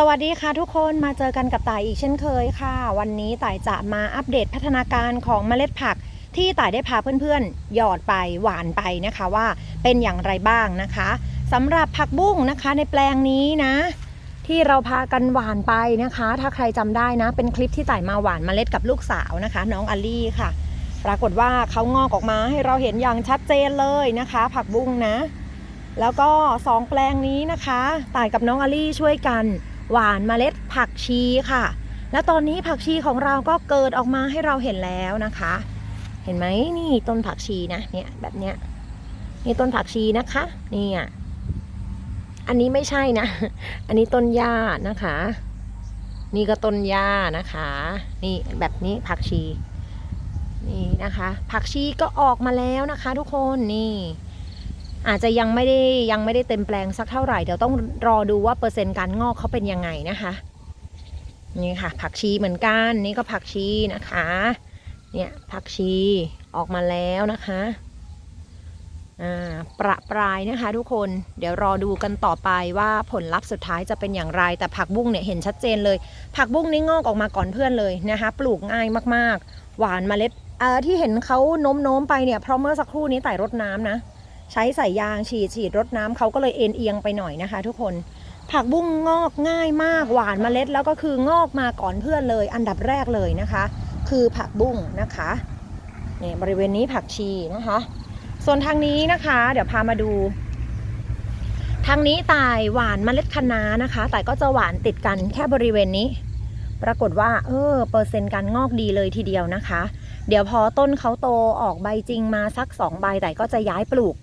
สวัสดีค่ะทุกคนมาเจอกันกับต่ายอีกเช่นเคยค่ะ วันนี้ต่ายจะมาอัปเดตพัฒนาการของเมล็ดผัก ที่ต่ายได้พาเพื่อนๆ หยอดไปหวานไปนะคะว่าเป็นอย่างไรบ้างนะคะสำหรับผักบุ้งนะคะในแปลงนี้นะ ที่เราพากันหวานไปนะคะ ถ้าใครจำได้นะ เป็นคลิปที่ต่ายมาหวานเมล็ดกับลูกสาวนะคะ น้องอลลี่ค่ะ ปรากฏว่าเขางอกออกมาให้เราเห็นอย่างชัดเจนเลยนะคะ ผักบุ้งนะ แล้วก็สองแปลงนี้นะคะต่ายกับน้องอลี่ช่วยกัน หวานเมล็ดผักชีค่ะ และตอนนี้ผักชีของเราก็เกิดออกมาให้เราเห็นแล้วนะคะ เห็นไหมนี่ต้นผักชีนะเนี่ยแบบเนี้ยนี่ต้นผักชีนะคะนี่อะอันนี้ไม่ใช่นะ อันนี้ต้นหญ้านะคะ นี่ก็ต้นหญ้านะคะ นี่แบบนี้ผักชี นี่นะคะ ผักชีก็ออกมาแล้วนะคะ ทุกคนนี่ อาจจะยังไม่ได้ยังไม่ได้เต็มแปลงสักเท่าไหร่เดี๋ยวต้องรอดูว่าเปอร์เซ็นต์การงอกเขาเป็นยังไงนะคะนี่ค่ะ ผักชีเหมือนกันนี่ก็ผักชีนะคะ เนี่ยผักชีออกมาแล้วนะคะอ่าประปรายนะคะทุกคนเดี๋ยวรอดูกันต่อไปว่าผลลัพธ์สุดท้ายจะเป็นอย่างไร แต่ผักบุ้งเนี่ยเห็นชัดเจนเลย ผักบุ้งนี่งอกออกมาก่อนเพื่อนเลยนะคะ ปลูกง่ายมากๆ หวานเมล็ดเอ่อที่เห็นเขาโน้มๆไปเนี่ยเพราะเมื่อสักครู่นี้ไต่รดน้ำนะ ใช้ใส่ยางฉีดฉีดรดน้ำเขาก็เลยเอ็นเอียงไปหน่อยนะคะ ทุกคน ผักบุ้งงอกง่ายมากหวานเมล็ด แล้วก็คืองอกมาก่อนเพื่อนเลย อันดับแรกเลยนะคะ คือผักบุ้งนะคะเนี่ยบริเวณนี้ผักชีนะคะ ส่วนทางนี้นะคะ เดี๋ยวพามาดู ทางนี้ตายหวานเมล็ดคะน้านะคะ แต่ก็จะหวานติดกันแค่บริเวณนี้ ปรากฏว่า เออเปอร์เซ็นต์การงอกดีเลยทีเดียวนะคะ เดี๋ยวพอต้นเขาโตออกใบจริงมาสักสองใบแต่ก็จะย้ายปลูก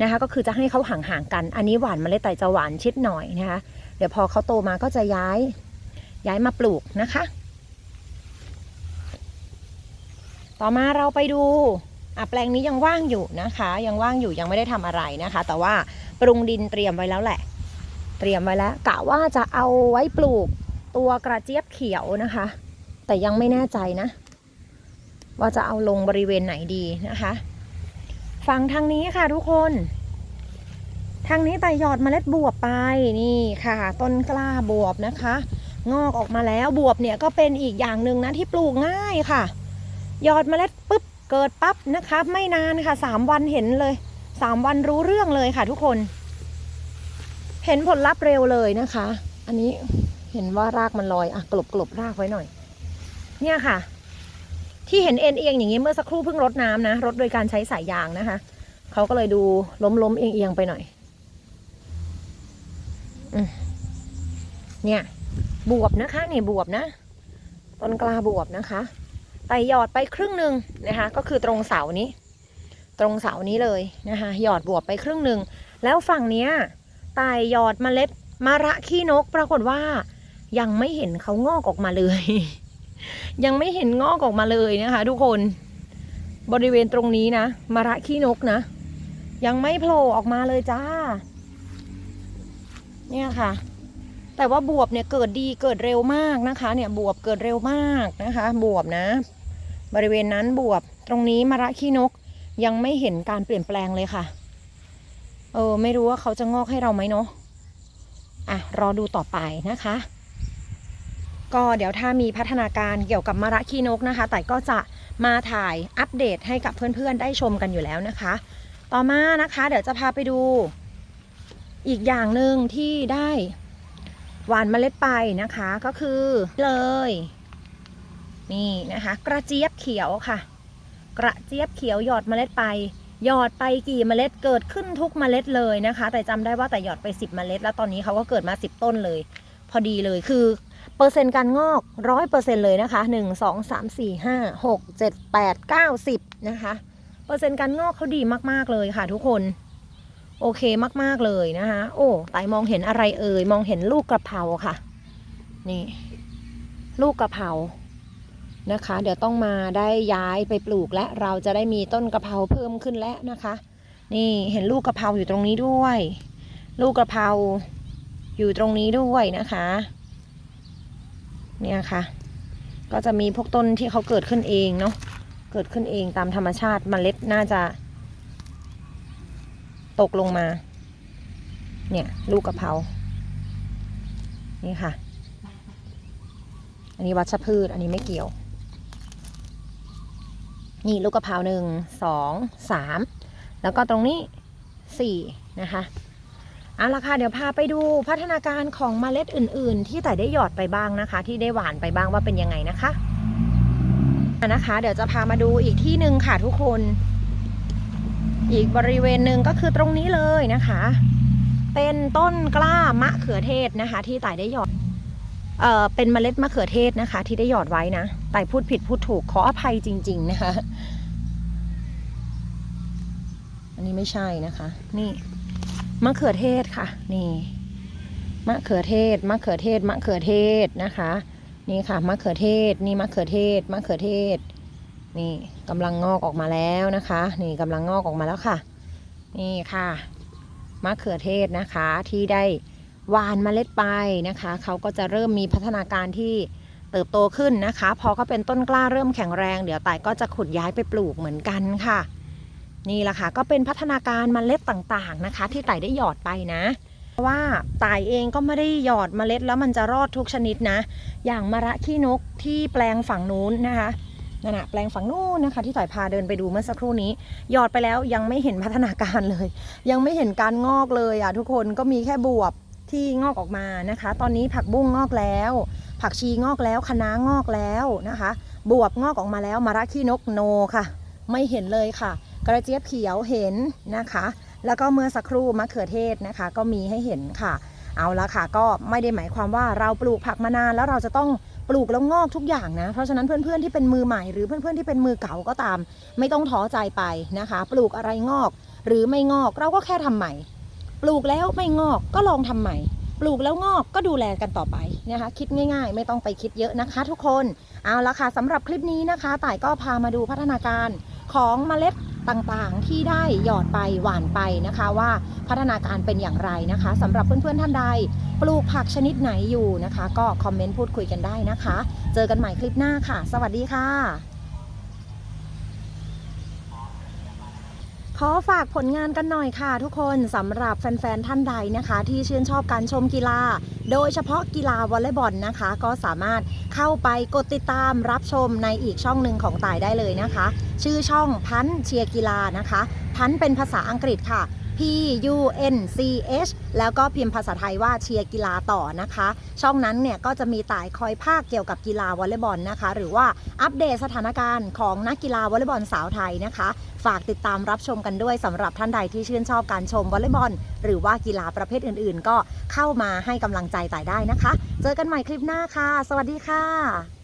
นะคะ ก็คือจะให้เขาห่างๆกัน อันนี้หวานเมล็ดไต่จะหวานชิดหน่อยนะคะ เดี๋ยวพอเขาโตมาก็จะย้ายย้ายมาปลูกนะคะ ต่อมาเราไปดูอะแปลงนี้ยังว่างอยู่นะคะ ยังว่างอยู่ยังไม่ได้ทำอะไรนะคะ แต่ว่าปรุงดินเตรียมไว้แล้วแหละ เตรียมไว้แล้วกะว่าจะเอาไว้ปลูกตัวกระเจี๊ยบเขียวนะคะ แต่ยังไม่แน่ใจนะ ว่าจะเอาลงบริเวณไหนดีนะคะ ฝั่งทางนี้ค่ะทุกคน ทางนี้ไต่หยอดเมล็ดบวบไปนี่ค่ะ ต้นกล้าบวบนะคะ งอกออกมาแล้วบวบเนี่ยก็เป็นอีกอย่างหนึ่งนะที่ปลูกง่ายค่ะ หยอดเมล็ดปุ๊บเกิดปั๊บนะคะ ไม่นานค่ะสามวันเห็นเลยสามวันรู้เรื่องเลยค่ะ ทุกคน เห็นผลลัพธ์เร็วเลยนะคะ อันนี้เห็นว่ารากมันลอยอะกลบกลบรากไว้หน่อย เนี่ยค่ะ ที่เห็นเอ็นเอียงอย่างนี้เมื่อสักครู่เพิ่งรดน้ำนะรดโดยการใช้สายยางนะคะเขาก็เลยดูล้มล้มเอียงเอียงไปหน่อยอเนี่ยบวบนะคะนี่บวบนะต้นกล้าบวบนะคะไต่หยอดไปครึ่งหนึ่งนะคะ ก็คือตรงเสานี้ ตรงเสานี้เลยนะคะหยอดบวบไปครึ่งหนึ่งแล้วฝั่งเนี้ยไต่หยอดมเมล็ดมะระขี้นกปรากฏว่ายังไม่เห็นเขางอกออกมาเลย ยังไม่เห็นงอกออกมาเลยนะคะทุกคนบริเวณตรงนี้นะมะระขี้นกนะ ยังไม่โผล่ออกมาเลยจ้า เนี่ยค่ะ แต่ว่าบวบเนี่ยเกิดดีเกิดเร็วมากนะคะ เนี่ยบวบเกิดเร็วมากนะคะ บวบนะ บริเวณนั้นบวบตรงนี้มะระขี้นกยังไม่เห็นการเปลี่ยนแปลงเลยค่ะ เออ ไม่รู้ว่าเขาจะงอกให้เราไหมเนาะอะ รอดูต่อไปนะคะ ก็เดี๋ยวถ้ามีพัฒนาการเกี่ยวกับมะระขี้นกนะคะ แต่ก็จะมาถ่ายอัปเดตให้กับเพื่อนๆ ได้ชมกันอยู่แล้วนะคะ ต่อมานะคะ เดี๋ยวจะพาไปดูอีกอย่างหนึ่งที่ได้หวานเมล็ดไปนะคะก็คือเลย นี่นะคะ กระเจี๊ยบเขียวค่ะ กระเจี๊ยบเขียวหยอดเมล็ดไป หยอดไปกี่เมล็ดเกิดขึ้นทุกเมล็ดเลยนะคะ แต่จำได้ว่าแต่หยอดไป 10 เมล็ด แล้วตอนนี้เขาก็เกิดมา 10 ต้นเลย พอดีเลยคือ เปอร์เซ็นต์การงอกร้อยเปอร์เซ็นเลยนะคะหนึ่งสองสามสี่ห้าหกเจ็ดแปดเก้าสิบนะคะเปอร์เซ็นต์การงอกเขาดีมากๆเลยค่ะทุกคน โอเคมากๆเลยนะคะโอ้ไตมองเห็นอะไรเอ่ยมองเห็นลูกกระเพราค่ะ นี่ ลูกกระเพรานะคะ เดี๋ยวต้องมาได้ย้ายไปปลูกและเราจะได้มีต้นกระเพราเพิ่มขึ้นแล้วนะคะ นี่เห็นลูกกระเพราอยู่ตรงนี้ด้วย ลูกกระเพราอยู่ตรงนี้ด้วยนะคะ เนี่ยค่ะ ก็จะมีพวกต้นที่เขาเกิดขึ้นเองเนาะเกิดขึ้นเองตามธรรมชาติมเมล็ดน่าจะ ตกลงมา เนี่ย ลูกกะเพรานี่ค่ะ อันนี้วัชพืช อันนี้ไม่เกี่ยว นี่ลูกกะเพราหนึ่งสองสามแล้วก็ตรงนี้สี่นะคะ เอาละค่ะเดี๋ยวพาไปดูพัฒนาการของเมล็ดอื่น ๆ ที่แต่ได้หยอดไปบ้างนะคะ ที่ได้หวานไปบ้างว่าเป็นยังไงนะคะอะนะคะ เดี๋ยวจะพามาดูอีกที่หนึ่งค่ะทุกคน อีกบริเวณหนึ่งก็คือตรงนี้เลยนะคะ เป็นต้นกล้ามะเขือเทศนะคะ ที่ต่ายได้หยอดเอ่อเป็นเมล็ดมะเขือเทศนะคะ ที่ได้หยอดไว้นะต่ายพูดผิดพูดถูกขออภัยจริง ๆ นะคะ อันนี้ไม่ใช่นะคะ นี่ มะเขือเทศค่ะ นี่มะเขือเทศมะเขือเทศมะเขือเทศนะคะ นี่ค่ะมะเขือเทศนี่มะเขือเทศมะเขือเทศ นี่กำลังงอกออกมาแล้วนะคะ นี่กำลังงอกออกมาแล้วค่ะ นี่ค่ะมะเขือเทศนะคะที่ได้หวานเมล็ดไปนะคะเขาก็จะเริ่มมีพัฒนาการที่เติบโตขึ้นนะคะ พอเขาเป็นต้นกล้าเริ่มแข็งแรง เดี๋ยวต่ายก็จะขุดย้ายไปปลูกเหมือนกันค่ะ นี่แหละค่ะก็เป็นพัฒนาการเมล็ดต่างๆนะคะ ที่ไต่ได้หยอดไปนะเพราะว่าต่ายเองก็ไม่ได้หยอดเมล็ดแล้วมันจะรอดทุกชนิดนะ อย่างมะระขี้นกที่แปลงฝั่งนู้นนะคะนั่นนะแปลงฝั่งนู้นนะคะ ที่ต่อยพาเดินไปดูเมื่อสักครู่นี้ หยอดไปแล้วยังไม่เห็นพัฒนาการเลย ยังไม่เห็นการงอกเลยอะทุกคนก็มีแค่บวบที่งอกออกมานะคะ ตอนนี้ผักบุ้งงอกแล้ว ผักชีงอกแล้วคะน้างอกแล้วนะคะ บวบงอกออกมาแล้วมะระขี้นกโนค่ะ ไม่เห็นเลยค่ะ กระเจี๊ยบเขียวเห็นนะคะ แล้วก็เมื่อสักครู่มะเขือเทศนะคะ ก็มีให้เห็นค่ะ เอาละค่ะ ก็ไม่ได้หมายความว่าเราปลูกผักมานานแล้วเราจะต้องปลูกแล้วงอกทุกอย่างนะ เพราะฉะนั้นเพื่อนๆที่เป็นมือใหม่หรือเพื่อนๆที่เป็นมือเก่าก็ตาม ไม่ต้องท้อใจไปนะคะ ปลูกอะไรงอก หรือไม่งอกเราก็แค่ทำใหม่ ปลูกแล้วไม่งอกก็ลองทำใหม่ปลูกแล้วงอกก็ดูแลกันต่อไปนะคะ คิดง่ายๆ ไม่ต้องไปคิดเยอะนะคะ ทุกคนเอาละค่ะสำหรับคลิปนี้นะคะ ต่ายก็พามาดูพัฒนาการของเมล็ด ต่างๆที่ได้หยอดไปหวานไปนะคะว่าพัฒนาการเป็นอย่างไรนะคะสำหรับเพื่อนๆท่านใด ปลูกผักชนิดไหนอยู่นะคะ ก็คอมเมนต์พูดคุยกันได้นะคะ เจอกันใหม่คลิปหน้าค่ะ สวัสดีค่ะ ขอฝากผลงานกันหน่อยค่ะทุกคนสำหรับแฟนๆท่านใดนะคะ ที่ชื่นชอบการชมกีฬา โดยเฉพาะกีฬาวอลเลย์บอลนะคะ ก็สามารถเข้าไปกดติดตามรับชมในอีกช่องหนึ่งของต่ายได้เลยนะคะ ชื่อช่องพันเชียร์กีฬานะคะ พันเป็นภาษาอังกฤษค่ะ P U N C H แล้วก็พิมพ์ภาษาไทยว่าเชียร์กีฬาต่อนะคะ ช่องนั้นเนี่ยก็จะมีต่ายคอยภาคเกี่ยวกับกีฬาวอลเลย์บอลนะคะ หรือว่าอัปเดตสถานการณ์ของนักกีฬาวอลเลย์บอลสาวไทยนะคะ ฝากติดตามรับชมกันด้วยสำหรับท่านใดที่ชื่นชอบการชมวอลเลย์บอล หรือว่ากีฬาประเภทอื่นๆ ก็เข้ามาให้กำลังใจต่ายได้นะคะ เจอกันใหม่คลิปหน้าค่ะ สวัสดีค่ะ